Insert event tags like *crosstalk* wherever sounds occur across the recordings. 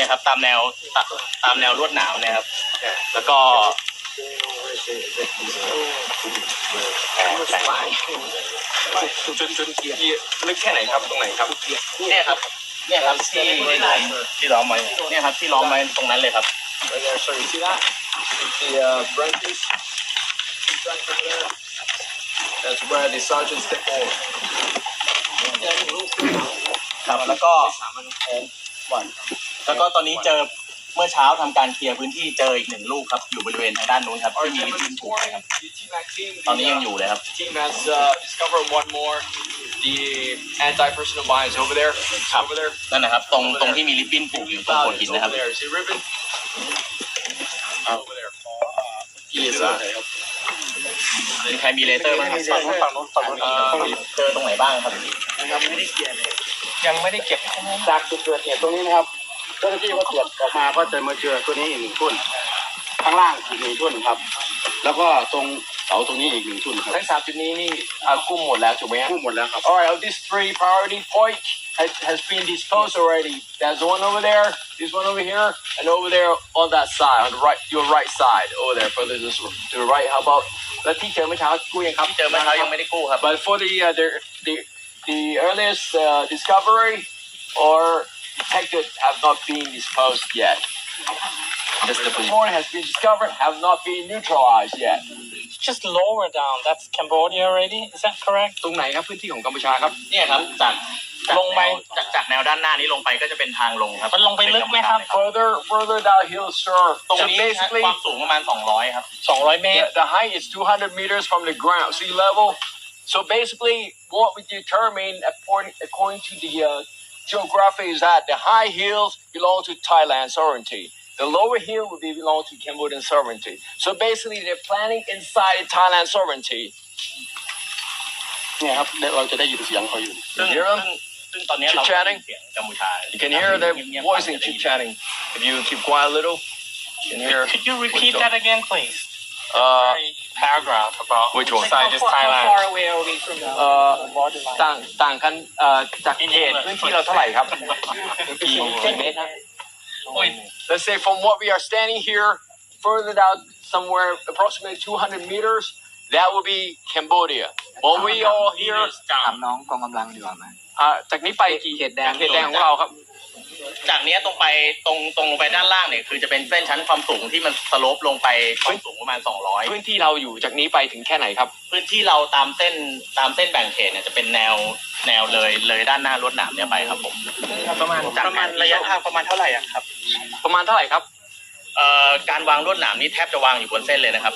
เนี่ยครับตามแนวตาตามแนวลวดหนามเนี่ยครับ แล้วก็แปะจนจนเกลึกแค่ไหนครับตรงไหนครับเนี่ยครับ เนี่ยครับที่ที่ล้อมไว้เนี่ยครับที่ล้อมไว้ตรงนั้นเลยครับ the uh, branches. That's where the sergeants take over. ครับแล้วก็ แล้วก็ตอนนี้เจอเมื่อเช้าทำการเคลียร์พื้นที่เจออีกหนึ่งลูกครับอยู่บริเวณทางด้านนู้นครับ Our ที่มี gentlemen ริบบิ้น this ผูกไว้ morning, ครับ the TMAC team, ตอนนี้ the, ยัง uh, อยู่เลยครับ the team has uh, discovered one more. The anti-personnel mines over there. It's over there. นั่นนะครับ ตรงตรงที่มีริบบิ้นผูกอยู่ตรงโขด It's หินนะครับ over there. See ribbon? Over there. He is uh, มีใครมีเลเซอร์บ้างครับฝั่งนู้นฝั่งนู้นฝั่งนู้นเจอตรงไหนบ้างครับยังไม่ได้เกียร์เลยยังไม่ได้เก็บจากจุดเกิดเหตุตรงนี้นะครับ เจ้าหน้าที่ก็ตรวจออกมาก็จะมาเจอตัวนี้อีกหนึ่งทุ่นข้างล่างอีกหนึ่งทุ่นครับ แล้วก็ตรงเสาตรงนี้อีกหนึ่งทุ่นครับทั้งสามจุดนี้นี่อ่ากุ้มหมดแล้วถูกไหมฮะกู้หมดแล้วครับ All right, of these three priority points has, has been disposed already. There's one over there, this one over here, and over there on that side, on the right, your right side, over there, further to the to the right. How about แล้วที่เจอเมื่อเช้ากู้ยังครับ ที่เจอเมื่อเช้ายังไม่ได้กู้ครับ But for the uh, the the the earliest uh, discovery or detected have not been disposed yet. Just the The point has been discovered have not been neutralized yet. just lower down. That's Cambodia already. Is that correct? ตรงไหนครับพื้นที่ของกัมพูชาครับ เนี่ยครับจากจาก ลงไป แนวจากจากแนวด้านหน้านี้ลงไปก็จะเป็นทางลงครับ มันลงไปลึกไหมครับ Further further downhill, sir. ตรง So นี้ basically. ความสูงประมาณ 200 ครับ 200 เมตร Yeah, the height is 200 meters from the ground, sea level. So basically, what we determine according, according to the uh, geography is that the high hills belong to Thailand sovereignty. The lower hill will be belong to Cambodian sovereignty. So basically, they're planning inside Thailand sovereignty. เนี่ยครับเราจะได้ยินเสียงเขาอยู่ ซึ่ง Hear 'em? ซึ่งซึ่งตอนนี้เรา Chit-chatting? เสียงกัมพูชา You can hear their voicing, chit chatting. If you keep quiet a little, you can hear. Could you repeat that again, please? Uh, Paragraph about Which one? side is Thailand. away are we from the uh, borderline ต่างต่างกันเอ่อจากเขตพื้นที่เราเท่าไหร่ครับกี่กี่เมตรครับ *laughs* Let's say from what we are standing here, further down somewhere approximately 200 meters, that will be Cambodia. What we all here, ถามน้องกองกำลังดีกว่าไหม อ่าจากนี้ไปกี่ เขตแดง เขตแดงของเราครับ จากเนี้ยตรงไปตรงตรงลงไปด้านล่างเนี่ยคือจะเป็นเส้นชั้นความสูงที่มันสโลปลงไปความสูงประมาณ 200 พื้นที่เราอยู่จากนี้ไปถึงแค่ไหนครับ พื้นที่เราตามเส้นตามเส้นแบ่งเขตเนี่ยจะเป็นแนวแนวเลยเลยด้านหน้ารถหนามเนี่ยไปครับผมประมาณจากประมาณระยะทางประมาณเท่าไหร่อะครับ ประมาณเท่าไหร่ครับเอ่อการวางรวดหนามนี้แทบจะวางอยู่บนเส้นเลยนะครับ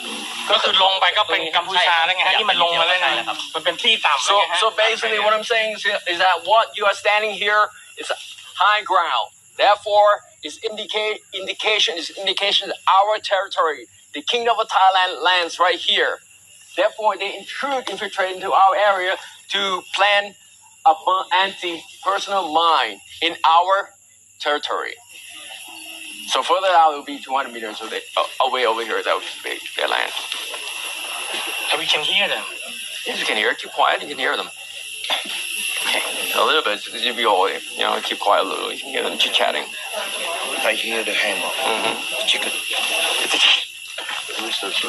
ก็คือลงไปก็เป็นกัมพูชาแล้วไงฮะที่มันลงมาแล้วไงใช่ครับมันเป็นที่ต่ำ So แล้วไงฮะ so basically what I'm saying is, is that what you are standing here is high ground. Therefore, is indicate indication is indication of our territory. The Kingdom of Thailand lands right here. Therefore, they intrude, infiltrate into our area to plan a anti-personal mine in our territory. So further out, it will be 200 meters away, uh, away over here. That would be their land. And we can hear them Yes, you can hear. Keep quiet. You can hear them. A little bit. You be all, you know, keep quiet a little. You can hear them chit chatting. I hear the hammer hmm chicken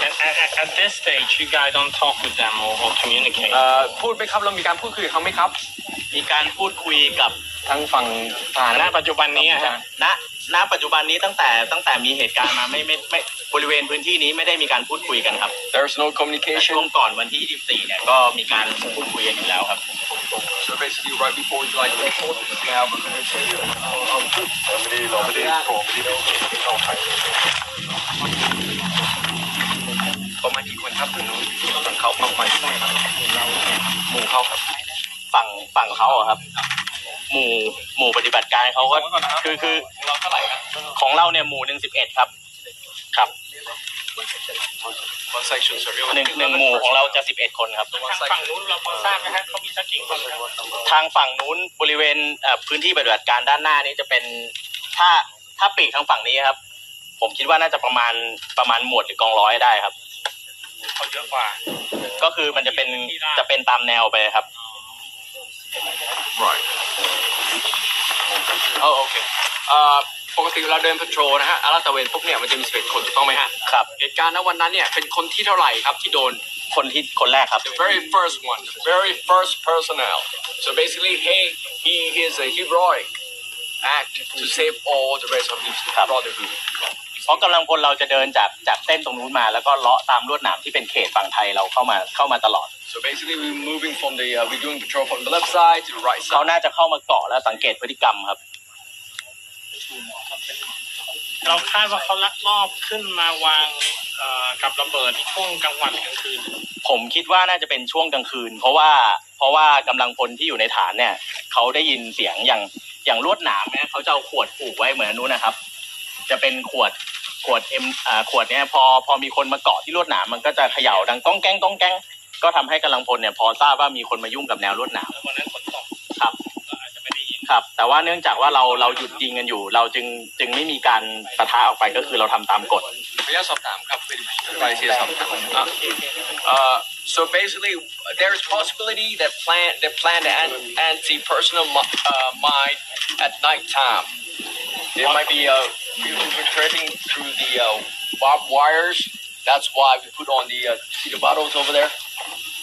and at, at- at this stage you guys don't talk with them or, or communicate เอ่อพูดไหมครับเรามีการพูดคุยกับเขาไหมครับ มีการพูดคุยกับทั้งฝั่งทหารณปัจจุบันนี้อะฮะ ณณปัจจุบันนี้ตั้งแต่ตั้งแต่มีเหตุการณ์มาไม่ไม่ไม่ บริเวณพื้นที่นี้ไม่ได้มีการพูดคุยกันครับ There's no แต่ช่ว communication งก่อนวันที่ 24 เนี่ยก็มีการพูดคุยกันอยู่แล้วครับ so basically right before we like we have a conversation ไม่ได้เราไม่ได้โผล่ไม่ได้เข้าใครประมาณกี่คนครับถึงฝั่งเขาประมาณกี่คนครับหมู่เขาครับ ฝั่งฝั่งเขาอะครับ หมู่หมู่ปฏิบัติการเขาก็คือคือของเราเนี่ยหมู่หนึ่งสิบเอ็ดครับ ครับ one section sir หนึ่งหนึ่งหมู่ของเราจะสิบเอ็ดคนครับ ทางฝั่งนู้นเราพอทราบไหมฮะเขามีสักกี่คนครับทางฝั่งนู้นบริเวณเอ่อพื้นที่ปฏิบัติการด้านหน้านี้จะเป็นถ้าถ้าปีกทางฝั่งนี้ครับ ผมคิดว่าน่าจะประมาณประมาณหมวดหรือกองร้อยได้ครับ เขาเยอะกว่า ก็คือมันจะเป็นจะเป็นตามแนวไปครับ right oh okay uh ปกติเวลาเดินพัทโรนะฮะอาราตระเวนปุ๊บเนี่ยมันจะมี11คนถูกต้องไหมฮะครับ เหตุการณ์ณวันนั้นเนี่ยเป็นคนที่เท่าไหร่ครับที่โดน คนที่คนแรกครับ the very first one the very first personnel so basically he he is a heroic act to save all the rest of his ครับ brotherhood เพราะกำลังพลเราจะเดินจากจากเส้นตรงนู้นมาแล้วก็เลาะตามลวดหนามที่เป็นเขตฝั่งไทยเราเข้ามาเข้ามาตลอด so basically we're moving from the uh, we're doing patrol from the left side to the right เขา side น่าจะเข้ามาเกาะและสังเกตพฤติกรรมครับ เราคาดว่าเขาลักลอบขึ้นมาวางเอ่อกับระเบิดช่วงกลางวันกลางคืน ผมคิดว่าน่าจะเป็นช่วงกลางคืน เพราะว่าเพราะว่ากำลังพลที่อยู่ในฐานเนี่ยเขาได้ยินเสียงอย่างอย่างลวดหนามเนี่ยเขาจะเอาขวดผูกไว้เหมือนอนนู้นนะครับ จะเป็นขวดขวดเอ็มอ่าขวดเนี่ยพอพอมีคนมาเกาะที่ลวดหนามมันก็จะเขย่าดังก้องแก้งก้องแก้งก็ทำให้กำลังพลเนี่ยพอทราบว่ามีคนมายุ่งกับแนวลวดหนามแล้ววันนั้นฝนตกครับ ครับ แต่ว่าเนื่องจากว่าเราเราหยุดยิงกันอยู่ เราจึงจึงไม่มีการปะทะออกไปก็คือเราทำตามกฎขออนุญาตสอบถามครับเป็นรายเสียสอบถามอะ Uh, so basically, there is possibility that plan they plan the an- anti-personal mi- uh, mine at night time. There might be uh, infiltrating through the uh, barbed wires. That's why we put on the uh, see the bottles over there,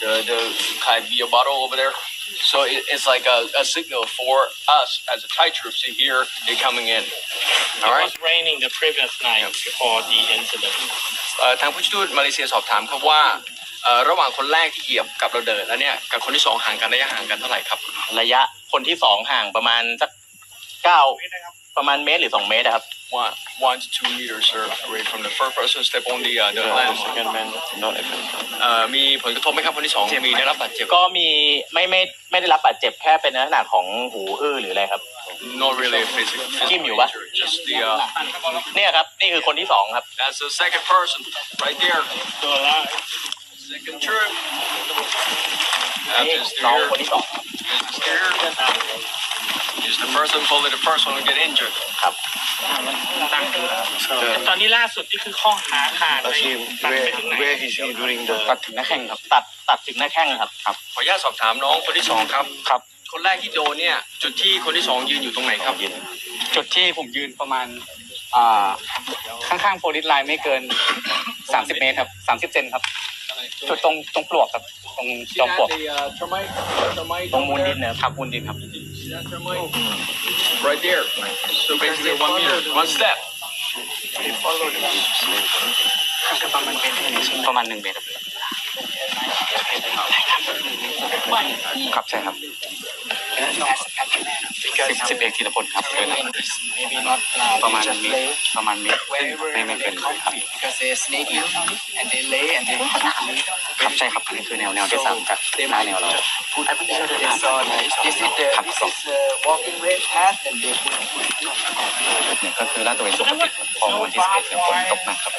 the the kind of beer bottle over there. So it, it's like a, a signal for us as a Thai troops to hear they coming in. It All right. was raining the previous night before the incident เอ่อทางผู้ช่วยทูตมาเลเซียสอบถามครับว่าเอ่อระหว่างคนแรกที่เหยียบกับเราเดินแล้วเนี่ยกับคนที่สองห่างกันระยะห่างกันเท่าไหร่ครับ ระยะคนที่สองห่างประมาณสักเก้าประมาณเมตรหรือสองเมตรนะครับ one one to two meters sir away from the first person step on the uh, the land เอ่อมีผลกระทบไหมครับคนที่สองมีได้รับบาดเจ็บก็มีไม่ไม่ไม่ได้รับบาดเจ็บแค่เป็นลักษณะของหูอื้อหรืออะไรครับ not really a physical physical จิ้มอยู่ปะ injury, just the uh, เนี่ยครับ นี่คือคนที่สองครับ that's the second person right there ตัวละ second troop นี่ That's the น้อง steer คนที่สอง That's the steer is the person probably the first one to get injured ครับ ตั้งอยู่ตอนนี้ล่าสุดนี่คือข้อหาขาดไปตัดไปถึงไหน Where is he during the ตัดถึงหน้าแข้งครับ ตัดตัดถึงหน้าแข้งครับครับ ขออนุญาตสอบถามน้องคนที่สองครับ ครับ คนแรกที่โดนเนี่ย จุดที่คนที่สองยืนอยู่ตรงไหนครับ จุดที่ผมยืนประมาณอ่าข้างๆโพลิสไลน์ไม่เกิน 30 เมตรครับ 30 เซนครับ จุดตรงตรงปลวกครับ ตรงจอมปลวก ตรงมูลดินนะครับครับมูลดินครับ right there so basically one meter one step ประมาณหนึ่งเมตรครับครับใช่ครับ สิบสิบเอกธีรพลครับเกินครับประมาณเมตรประมาณเมตรไม่ไม่เกินครับ because they snake you and they lay and they ครับใช่ครับอันนี้คือแนวแนวที่สามจากหน้าแนวเรา they saw this this is the this is the walking way path and they put เนี่ยก็คือลาดตระเวนปกติพอวันที่สิบเอ็ดเนี่ยฝนตกหนักครับ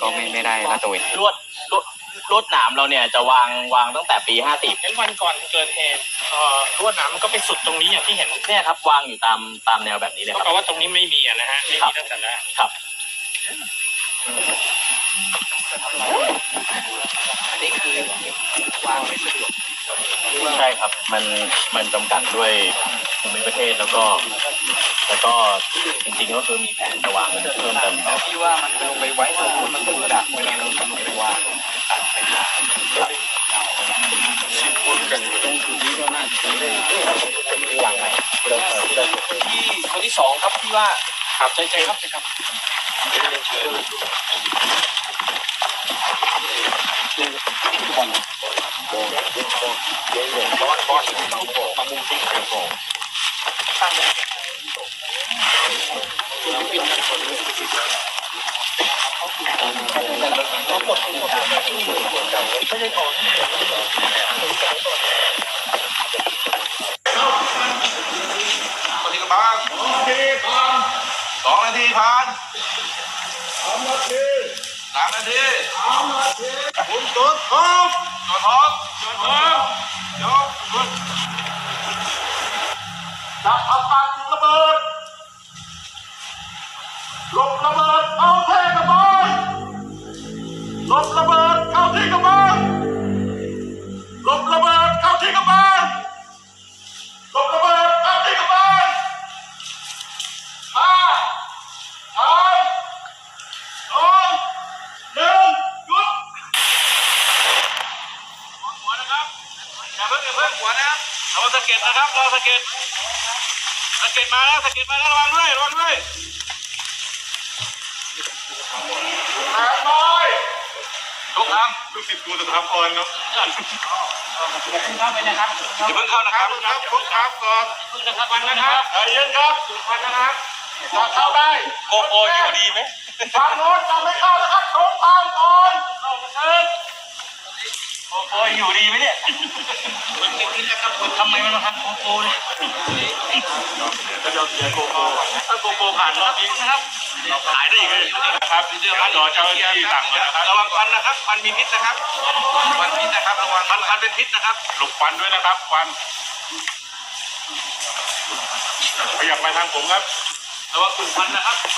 ก็ไม่ไม่ได้ลาดตระเวน ลวดลวดลวดหนามเราเนี่ยจะวางวางตั้งแต่ปีห้าสิบเห็นวันก่อนเกิดเหตุเอ่อลวดหนามมันก็ไปสุดตรงนี้อย่างที่เห็นเนี่ยครับ วางอยู่ตามตามแนวแบบนี้เลยก็ครับแปลว่าตรงนี้ไม่มีอะนะฮะไม่มีตั้งแต่แรกครับอันนี้คือวางไม่สะดวกใช่ครับ มันมันจำกัดด้วยภูมิประเทศแล้วก็ แล้วก็จริงๆก็คือมีแผนจะวางเพิ่มเติมต่อ ที่ว่ามันลงไปไว้ตรงนู้นมันต้องดักเวลาเราลงไปวาง ที่คนที่สองครับที่ว่าครับใช่ใช่ครับใช่ครับคนที่กระบังสองนาทีผ่านสอ งนทีผ่าสามนาทีสามนาทีสามนาทีคุณจุดพร้มจุดพร้อมจุดพร้อมยกจุดจับอาปากจุดระเบิดหลบระเบิดเอาเทกระบอก ลบระเบิดเข้าที่กรบังลบระเบิดเข้าที่กรบังลบระเบิดเข้าที่กรบังห้าสามสองหนึ่งจุดหัวนะครับอย่าเพิ่งอย่าเพิ่งหัวนะครับเอาสะเก็ดนะครับเอาสะเก็ดสะเก็ดมาแล้วสะเก็ดมาแล้วระวังด้วยระวังด้วย ทุกทางลูกศิษย์กูจะทำก่อนเนาะอย่าเพิ่งเข้านะครับครับทุกทางก่อนวันนะครับใจเย็นครับวันนะครับจะเข้าได้โกโออยู่ดีไหมทางโน้นจะไม่เข้านะครับตรงทางก่อนเข้านะครับโกโออยู่ดีไหมเนี่ย ทำไมมันมาทำโกโก้เนี่ยเราเสียโกโก้ถ้าโกโก้ผ่านรอบนี้นะครับเราขายได้อีกเลยนะครับเดี๋ยวรอเจ้าหน้าที่สั่งมานะครับระวังควันนะครับควันมีพิษนะครับควันพิษนะครับระวังควันควันเป็นพิษนะครับ หลบควันด้วยนะครับควันขยับมาทางผมครับระวังกลุ่มควันนะครับควันเป็นพิษนะครับ